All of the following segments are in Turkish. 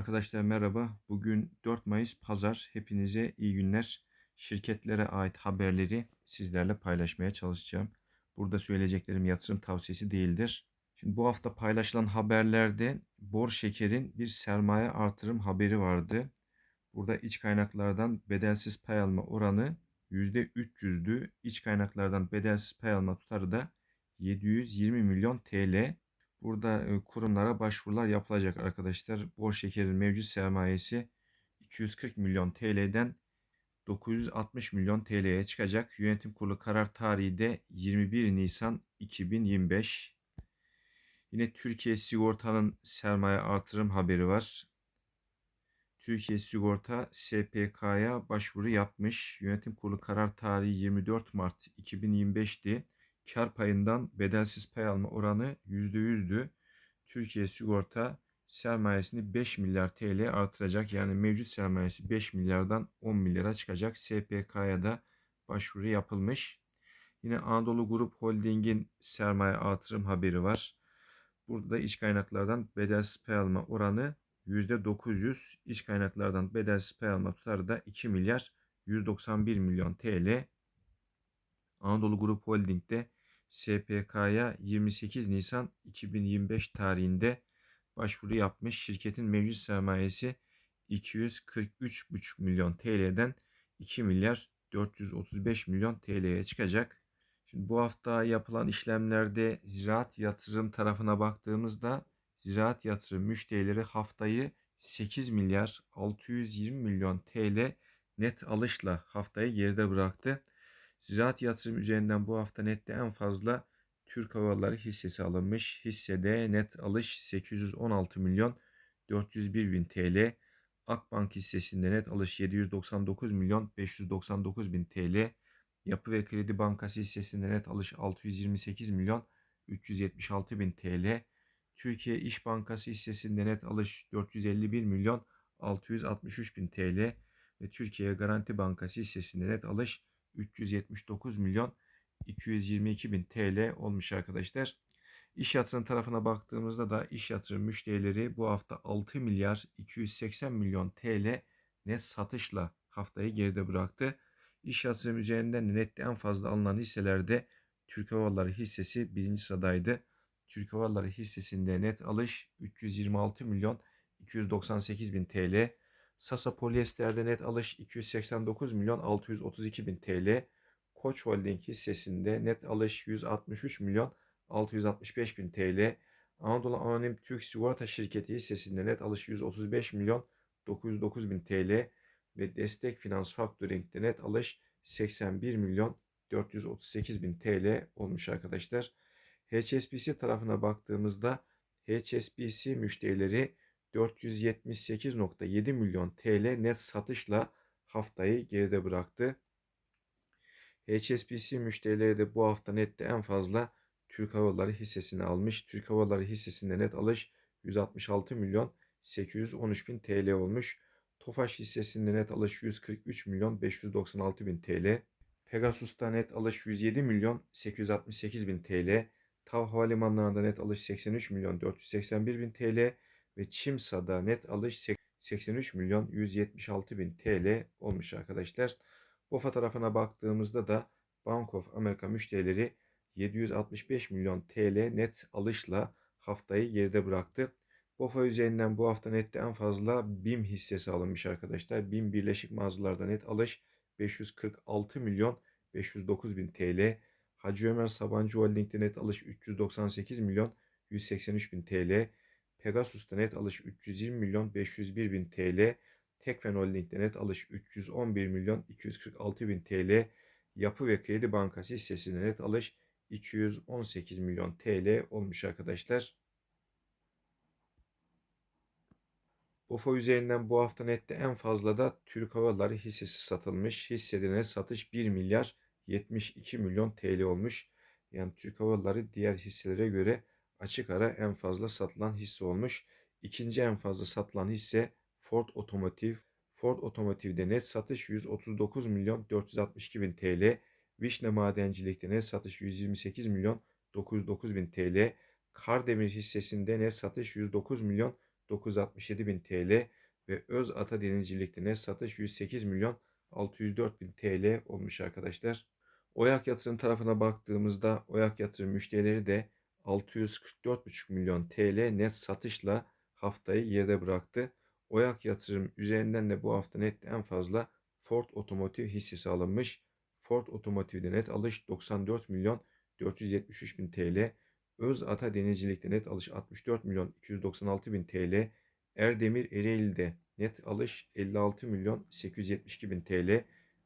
Arkadaşlar merhaba. Bugün 4 Mayıs Pazar. Hepinize iyi günler. Şirketlere ait haberleri sizlerle paylaşmaya çalışacağım. Burada söyleyeceklerim yatırım tavsiyesi değildir. Şimdi bu hafta paylaşılan haberlerde Bor Şeker'in bir sermaye artırım haberi vardı. Burada iç kaynaklardan bedelsiz pay alma oranı %300'dü. İç kaynaklardan bedelsiz pay alma tutarı da 720 milyon TL. Burada kurumlara başvurular yapılacak arkadaşlar. Bor şekerin mevcut sermayesi 240 milyon TL'den 960 milyon TL'ye çıkacak. Yönetim kurulu karar tarihi de 21 Nisan 2025. Yine Türkiye Sigorta'nın sermaye artırım haberi var. Türkiye Sigorta SPK'ya başvuru yapmış. Yönetim kurulu karar tarihi 24 Mart 2025'ti kar payından bedelsiz pay alma oranı %100'dü. Türkiye Sigorta sermayesini 5 milyar TL artıracak. Yani mevcut sermayesi 5 milyardan 10 milyara çıkacak. SPK'ya da başvuru yapılmış. Yine Anadolu Grup Holding'in sermaye artırım haberi var. Burada iç kaynaklardan bedelsiz pay alma oranı %900. İç kaynaklardan bedelsiz pay alma tutarı da 2 milyar 191 milyon TL. Anadolu Grup Holding'de SPK'ya 28 Nisan 2025 tarihinde başvuru yapmış. Şirketin mevcut sermayesi 243,5 milyon TL'den 2 milyar 435 milyon TL'ye çıkacak. Şimdi bu hafta yapılan işlemlerde ziraat yatırım tarafına baktığımızda ziraat yatırım müşterileri haftayı 8 milyar 620 milyon TL net alışla haftayı geride bıraktı. Ziraat yatırım üzerinden bu hafta nette en fazla Türk Hava Yolları hissesi alınmış. Hissede net alış 816 milyon 401 bin TL. Akbank hissesinde net alış 799 milyon 599 bin TL. Yapı ve Kredi Bankası hissesinde net alış 628 milyon 376 bin TL. Türkiye İş Bankası hissesinde net alış 451 milyon 663 bin TL ve Türkiye Garanti Bankası hissesinde net alış 379 milyon 222 bin TL olmuş arkadaşlar. İş yatırım tarafına baktığımızda da iş yatırım müşterileri bu hafta 6 milyar 280 milyon TL net satışla haftayı geride bıraktı. İş yatırım üzerinden nette en fazla alınan hisselerde Türk Hava hissesi birinci sıradaydı. Türk Hava hissesinde net alış 326 milyon 298 bin TL. Sasa Polyester'de net alış 289 milyon 632 bin TL. Koç Holding hissesinde net alış 163 milyon 665 bin TL. Anadolu Anonim Türk Sigorta Şirketi hissesinde net alış 135 milyon 909 bin TL ve Destek Finans Faktöring'de net alış 81 milyon 438 bin TL olmuş arkadaşlar. HSBC tarafına baktığımızda HSBC müşterileri 478.7 milyon TL net satışla haftayı geride bıraktı. HSBC müşterileri de bu hafta nette en fazla Türk Hava Yolları hissesini almış. Türk Hava Yolları hissesinde net alış 166 milyon 813 bin TL olmuş. Tofaş hissesinde net alış 143 milyon 596 bin TL. Pegasus'ta net alış 107 milyon 868 bin TL. Tav Havalimanlarında net alış 83 milyon 481 bin TL ve Çimsa'da net alış 83 milyon 176 bin TL olmuş arkadaşlar. BOFA tarafına baktığımızda da Bank of America müşterileri 765 milyon TL net alışla haftayı geride bıraktı. BOFA üzerinden bu hafta nette en fazla BİM hissesi alınmış arkadaşlar. BİM Birleşik Mağazalar'da net alış 546 milyon 509 bin TL. Hacı Ömer Sabancı Holding'de net alış 398 milyon 183 bin TL. Pegasus'ta net alış 320 milyon 501 bin TL. Tekfen Holding'de net alış 311 milyon 246 bin TL. Yapı ve Kredi Bankası hissesinde net alış 218 milyon TL olmuş arkadaşlar. BOFA üzerinden bu hafta nette en fazla da Türk Hava Yolları hissesi satılmış. Hissede satış 1 milyar 72 milyon TL olmuş. Yani Türk Hava Yolları diğer hisselere göre açık ara en fazla satılan hisse olmuş. İkinci en fazla satılan hisse Ford Otomotiv. Ford Otomotiv'de net satış 139 milyon 462 bin TL. Vişne Madencilik'te net satış 128 milyon 909 bin TL. Kardemir hissesinde net satış 109 milyon 967 bin TL ve Öz Ata Denizcilik'te net satış 108 milyon 604 bin TL olmuş arkadaşlar. Oyak yatırım tarafına baktığımızda Oyak yatırım müşterileri de 644,5 milyon TL net satışla haftayı yerde bıraktı. Oyak yatırım üzerinden de bu hafta net en fazla Ford Otomotiv hissesi alınmış. Ford Otomotiv'de net alış 94 milyon 473 bin TL. Öz Ata Denizcilik'te net alış 64 milyon 296 bin TL. Erdemir Ereğli'de net alış 56 milyon 872 bin TL.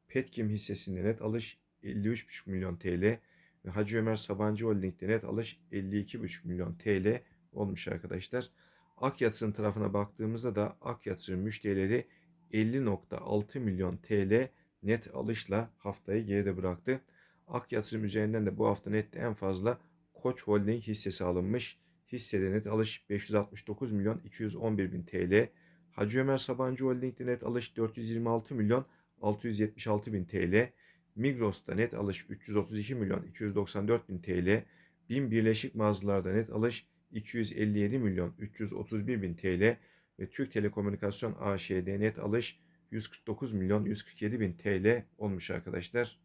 Petkim hissesinde net alış 53,5 milyon TL. Ve Hacı Ömer Sabancı Holding'de net alış 52,5 milyon TL olmuş arkadaşlar. Ak Yatırım tarafına baktığımızda da Ak Yatırım müşterileri 50.6 milyon TL net alışla haftayı geride bıraktı. Ak Yatırım üzerinden de bu hafta nette en fazla Koç Holding hissesi alınmış. Hissede net alış 569 milyon 211 bin TL. Hacı Ömer Sabancı Holding'de net alış 426 milyon 676 bin TL. Migros'ta net alış 332 milyon 294 bin TL. BİM Birleşik Mağazalar'da net alış 257 milyon 331 bin TL ve Türk Telekomünikasyon AŞ'de net alış 149 milyon 147 bin TL olmuş arkadaşlar.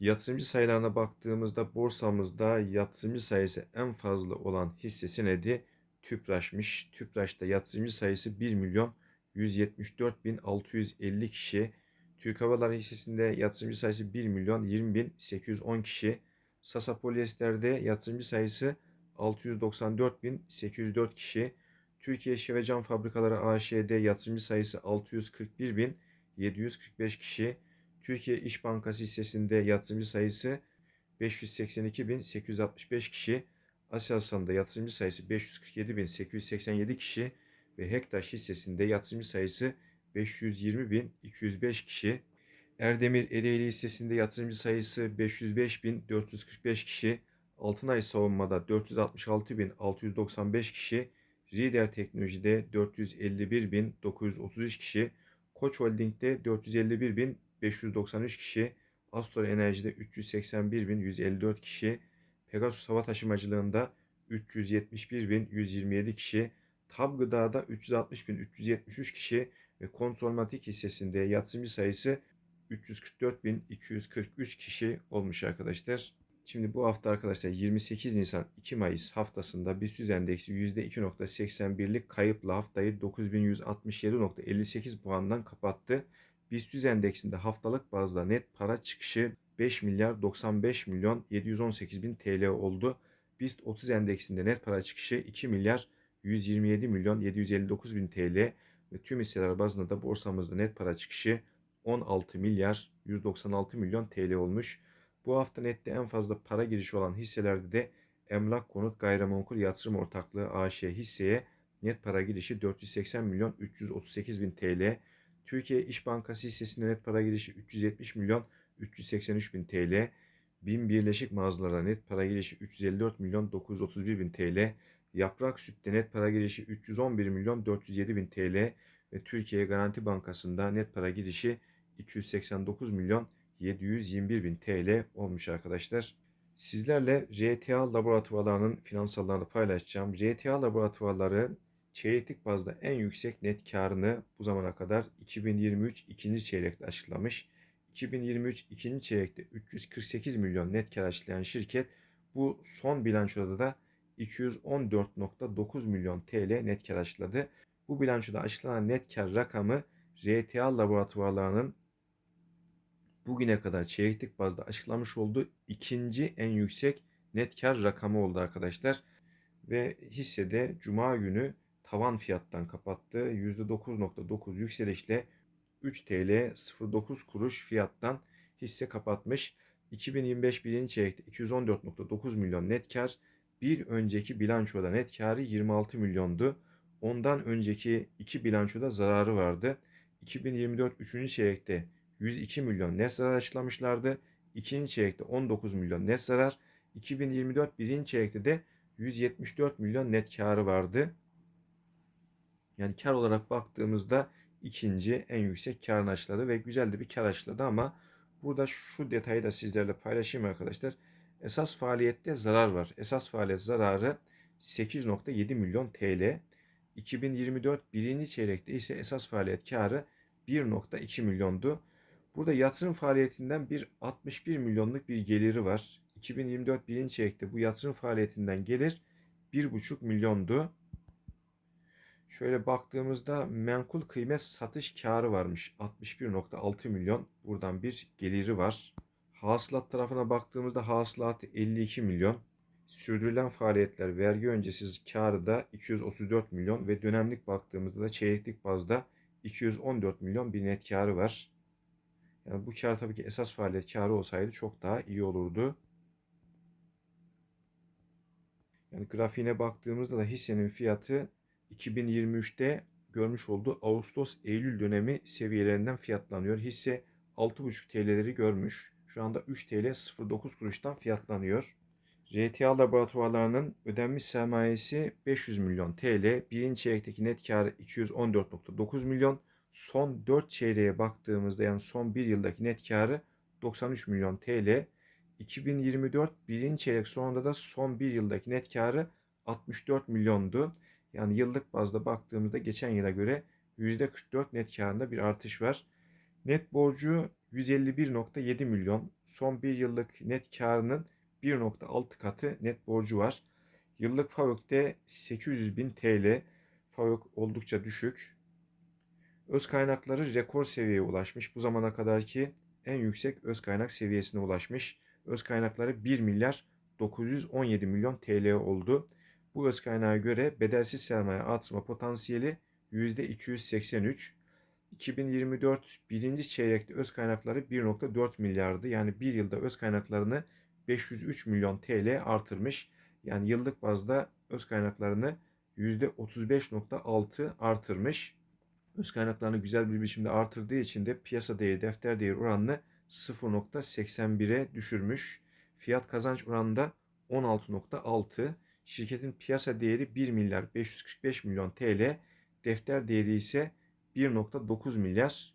Yatırımcı sayılarına baktığımızda borsamızda yatırımcı sayısı en fazla olan hissesi neydi? Tüpraş'mış. Tüpraş'ta yatırımcı sayısı 1 milyon 174 bin 650 kişi. Türk Hava hissesinde yatırımcı sayısı 1 milyon 20 bin 810 kişi. Sasa Polyester'de yatırımcı sayısı 694 bin 804 kişi. Türkiye Şişe Fabrikaları AŞ'de yatırımcı sayısı 641 bin 745 kişi. Türkiye İş Bankası hissesinde yatırımcı sayısı 582.865 kişi. Aselsan'da yatırımcı sayısı 547.887 kişi ve Hektaş hissesinde yatırımcı sayısı 520.205 kişi. Erdemir Ereğli hissesinde yatırımcı sayısı 505.445 kişi. Altınay Savunma'da 466.695 kişi. Rieder Teknoloji'de 451.933 kişi. Koç Holding'de 451.593 kişi. Astor Enerji'de 381.154 kişi. Pegasus Hava Taşımacılığında 371.127 kişi. Tab Gıda'da 360.373 kişi ve Kontrolmatik hissesinde yatırımcı sayısı 344.243 kişi olmuş arkadaşlar. Şimdi bu hafta arkadaşlar 28 Nisan 2 Mayıs haftasında BIST endeksi %2.81'lik kayıpla haftayı 9167.58 puandan kapattı. BIST endeksinde haftalık bazda net para çıkışı 5 milyar 95 milyon 718 bin TL oldu. BIST 30 endeksinde net para çıkışı 2 milyar 127 milyon 759 bin TL ve tüm hisseler bazında da borsamızda net para çıkışı 16 milyar 196 milyon TL olmuş. Bu hafta nette en fazla para girişi olan hisselerde de Emlak Konut Gayrimenkul Yatırım Ortaklığı AŞ hisseye net para girişi 480 milyon 338 bin TL. Türkiye İş Bankası hissesinde net para girişi 370 milyon 383 bin TL. BİM Birleşik Mağazalarda net para girişi 354 milyon 931 bin TL. Yaprak Süt'te net para girişi 311 milyon 407 bin TL ve Türkiye Garanti Bankası'nda net para girişi 289 milyon 721 bin TL olmuş arkadaşlar. Sizlerle RTA laboratuvarlarının finansallarını paylaşacağım. RTA laboratuvarları çeyreklik bazda en yüksek net karını bu zamana kadar 2023 ikinci çeyrekte açıklamış. 2023 ikinci çeyrekte 348 milyon net kar açıklayan şirket bu son bilançoda da 214.9 milyon TL net kar açıkladı. Bu bilançoda açıklanan net kar rakamı RTA laboratuvarlarının bugüne kadar çeyreklik bazda açıklamış olduğu ikinci en yüksek net kar rakamı oldu arkadaşlar. Ve hissede cuma günü tavan fiyattan kapattı. %9.9 yükselişle 3 TL 09 kuruş fiyattan hisse kapatmış. 2025 birinci çeyrekte 214.9 milyon net kar. Bir önceki bilançoda net karı 26 milyondu. Ondan önceki iki bilançoda zararı vardı. 2024 3. çeyrekte 102 milyon net zarar açıklamışlardı. İkinci çeyrekte 19 milyon net zarar. 2024 birinci çeyrekte de 174 milyon net karı vardı. Yani kar olarak baktığımızda ikinci en yüksek karını açıkladı ve güzel de bir kar açıkladı ama burada şu detayı da sizlerle paylaşayım arkadaşlar. Esas faaliyette zarar var. Esas faaliyet zararı 8.7 milyon TL. 2024 birinci çeyrekte ise esas faaliyet karı 1.2 milyondu. Burada yatırım faaliyetinden bir 61 milyonluk bir geliri var. 2024 birinci çeyrekte bu yatırım faaliyetinden gelir 1.5 milyondu. Şöyle baktığımızda menkul kıymet satış karı varmış. 61.6 milyon. Buradan bir geliri var. Hasılat tarafına baktığımızda hasılatı 52 milyon. Sürdürülen faaliyetler vergi öncesiz karı da 234 milyon ve dönemlik baktığımızda da çeyreklik bazda 214 milyon bir net karı var. Yani bu kar tabii ki esas faaliyet karı olsaydı çok daha iyi olurdu. Yani grafiğine baktığımızda da hissenin fiyatı 2023'te görmüş olduğu Ağustos-Eylül dönemi seviyelerinden fiyatlanıyor. Hisse 6,5 TL'leri görmüş. Şu anda 3 TL 09 kuruştan fiyatlanıyor. RTA laboratuvarlarının ödenmiş sermayesi 500 milyon TL. Birinci çeyrekteki net karı 214.9 milyon. Son 4 çeyreğe baktığımızda yani son 1 yıldaki net karı 93 milyon TL. 2024 birinci çeyrek sonunda da son 1 yıldaki net karı 64 milyondu. Yani yıllık bazda baktığımızda geçen yıla göre %44 net karında bir artış var. Net borcu 151.7 milyon. Son bir yıllık net karının 1.6 katı net borcu var. Yıllık FAVÖK'te 800 bin TL. FAVÖK oldukça düşük. Öz kaynakları rekor seviyeye ulaşmış. Bu zamana kadarki en yüksek öz kaynak seviyesine ulaşmış. Öz kaynakları 1 milyar 917 milyon TL oldu. Bu öz kaynağa göre bedelsiz sermaye artırma potansiyeli %283. 2024 birinci çeyrekte öz kaynakları 1.4 milyardı. Yani bir yılda öz kaynaklarını 503 milyon TL artırmış. Yani yıllık bazda öz kaynaklarını %35.6 artırmış. Öz kaynaklarını güzel bir biçimde artırdığı için de piyasa değeri, defter değeri oranını 0.81'e düşürmüş. Fiyat kazanç oranında 16.6. Şirketin piyasa değeri 1 milyar 545 milyon TL. Defter değeri ise 1.9 milyar.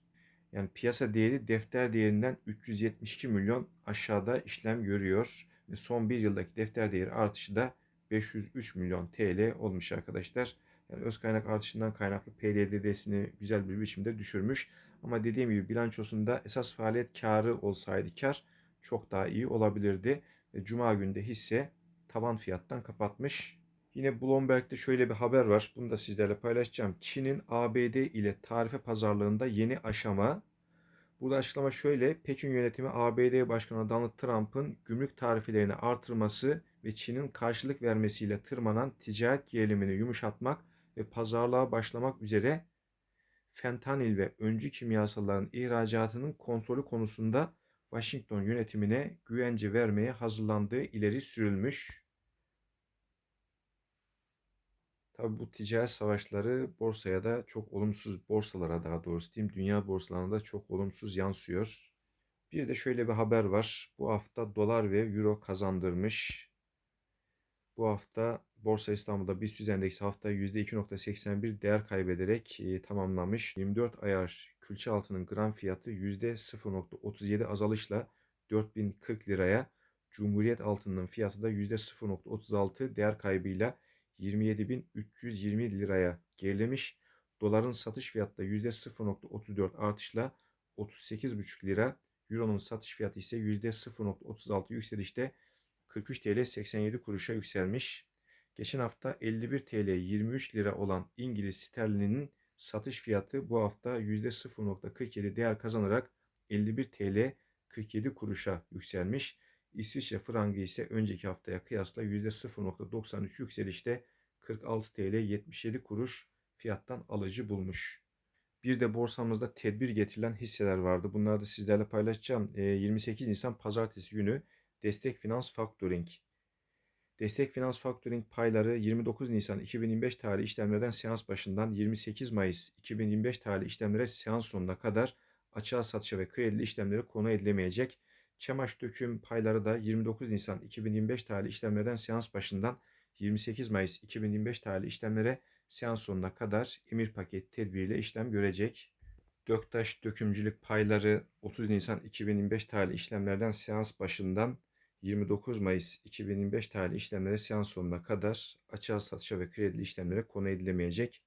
Yani piyasa değeri defter değerinden 372 milyon aşağıda işlem görüyor. Ve son bir yıldaki defter değeri artışı da 503 milyon TL olmuş arkadaşlar. Yani öz kaynak artışından kaynaklı PDD'sini güzel bir biçimde düşürmüş. Ama dediğim gibi bilançosunda esas faaliyet karı olsaydı kar çok daha iyi olabilirdi. Ve Cuma günde hisse tavan fiyattan kapatmış. Yine Bloomberg'de şöyle bir haber var. Bunu da sizlerle paylaşacağım. Çin'in ABD ile tarife pazarlığında yeni aşama. Burada açıklama şöyle. Pekin yönetimi ABD Başkanı Donald Trump'ın gümrük tarifelerini artırması ve Çin'in karşılık vermesiyle tırmanan ticaret gerilimini yumuşatmak ve pazarlığa başlamak üzere fentanil ve öncü kimyasalların ihracatının kontrolü konusunda Washington yönetimine güvence vermeye hazırlandığı ileri sürülmüş. Tabi bu ticaret savaşları borsaya da çok olumsuz, borsalara daha doğrusu diyeyim, dünya borsalarına da çok olumsuz yansıyor. Bir de şöyle bir haber var. Bu hafta dolar ve euro kazandırmış. Bu hafta Borsa İstanbul'da BIST endeksi hafta %2.81 değer kaybederek e, tamamlamış. 24 ayar külçe altının gram fiyatı %0.37 azalışla 4040 liraya, Cumhuriyet altının fiyatı da %0.36 değer kaybıyla 27.320 liraya gerilemiş. Doların satış fiyatı da %0.34 artışla 38,5 lira. Euro'nun satış fiyatı ise %0.36 yükselişte 43 TL 87 kuruşa yükselmiş. Geçen hafta 51 TL 23 lira olan İngiliz sterlininin satış fiyatı bu hafta %0.47 değer kazanarak 51 TL 47 kuruşa yükselmiş. İsviçre frangı ise önceki haftaya kıyasla %0.93 yükselişte 46 TL 77 kuruş fiyattan alıcı bulmuş. Bir de borsamızda tedbir getirilen hisseler vardı. Bunları da sizlerle paylaşacağım. 28 Nisan pazartesi günü Destek Finans Factoring. Destek Finans Factoring payları 29 Nisan 2025 tarih işlemlerden seans başından 28 Mayıs 2025 tarih işlemlere seans sonuna kadar açığa satışa ve kredili işlemlere konu edilemeyecek. Çemaş döküm payları da 29 Nisan 2025 tarihli işlemlerden seans başından 28 Mayıs 2025 tarihli işlemlere seans sonuna kadar emir paket tedbiriyle işlem görecek. Döktaş dökümcülük payları 30 Nisan 2025 tarihli işlemlerden seans başından 29 Mayıs 2025 tarihli işlemlere seans sonuna kadar açığa satışa ve kredili işlemlere konu edilemeyecek.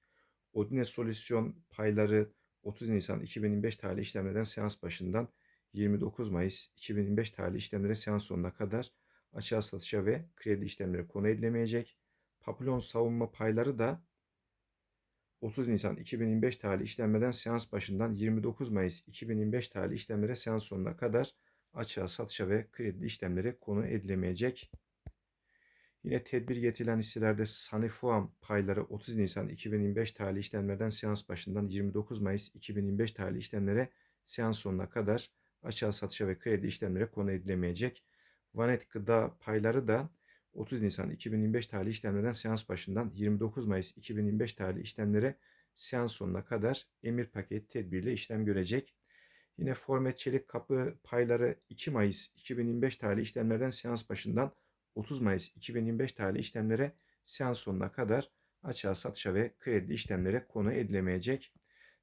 Odine Solüsyon payları 30 Nisan 2025 tarihli işlemlerden seans başından 29 Mayıs 2025 tarihli işlemlere seans sonuna kadar açığa satışa ve kredi işlemleri konu edilemeyecek. Papillon savunma payları da 30 Nisan 2025 tarihli işlemlerden seans başından 29 Mayıs 2025 tarihli işlemlere seans sonuna kadar açığa satışa ve kredi işlemleri konu edilemeyecek. Yine tedbir getirilen hisselerde Sanifuam payları 30 Nisan 2025 tarihli işlemlerden seans başından 29 Mayıs 2025 tarihli işlemlere seans sonuna kadar açığa satışa ve kredi işlemlere konu edilemeyecek. Vanet gıda payları da 30 Nisan 2025 tarihli işlemlerden seans başından 29 Mayıs 2025 tarihli işlemlere seans sonuna kadar emir paket tedbirle işlem görecek. Yine Formet Çelik Kapı payları 2 Mayıs 2025 tarihli işlemlerden seans başından 30 Mayıs 2025 tarihli işlemlere seans sonuna kadar açığa satışa ve kredi işlemlere konu edilemeyecek.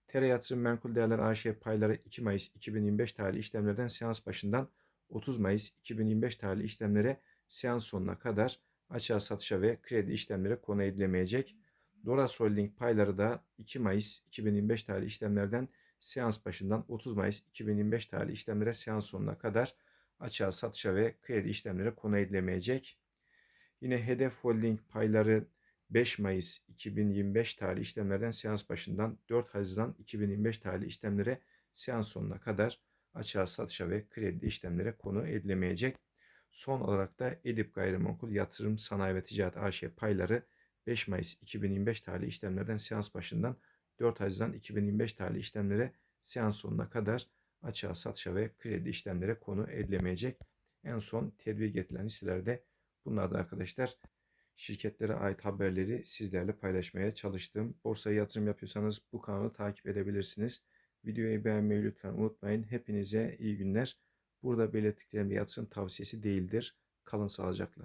Tere Yatırım Menkul Değerler AŞ payları 2 Mayıs 2025 tarihli işlemlerden seans başından 30 Mayıs 2025 tarihli işlemlere seans sonuna kadar açığa satışa ve kredi işlemlere konu edilemeyecek. Doras Holding payları da 2 Mayıs 2025 tarihli işlemlerden seans başından 30 Mayıs 2025 tarihli işlemlere seans sonuna kadar açığa satışa ve kredi işlemlere konu edilemeyecek. Yine Hedef Holding payları 5 Mayıs 2025 tarihli işlemlerden seans başından 4 Haziran 2025 tarihli işlemlere seans sonuna kadar açığa satışa ve kredi işlemlere konu edilemeyecek. Son olarak da Edip Gayrimenkul Yatırım Sanayi ve Ticaret AŞ payları 5 Mayıs 2025 tarihli işlemlerden seans başından 4 Haziran 2025 tarihli işlemlere seans sonuna kadar açığa satışa ve kredi işlemlere konu edilemeyecek. En son tedbir getirilen hisselerde bunlar da arkadaşlar şirketlere ait haberleri sizlerle paylaşmaya çalıştım. Borsaya yatırım yapıyorsanız bu kanalı takip edebilirsiniz. Videoyu beğenmeyi lütfen unutmayın. Hepinize iyi günler. Burada belirttiklerim bir yatırım tavsiyesi değildir. Kalın sağlıcakla.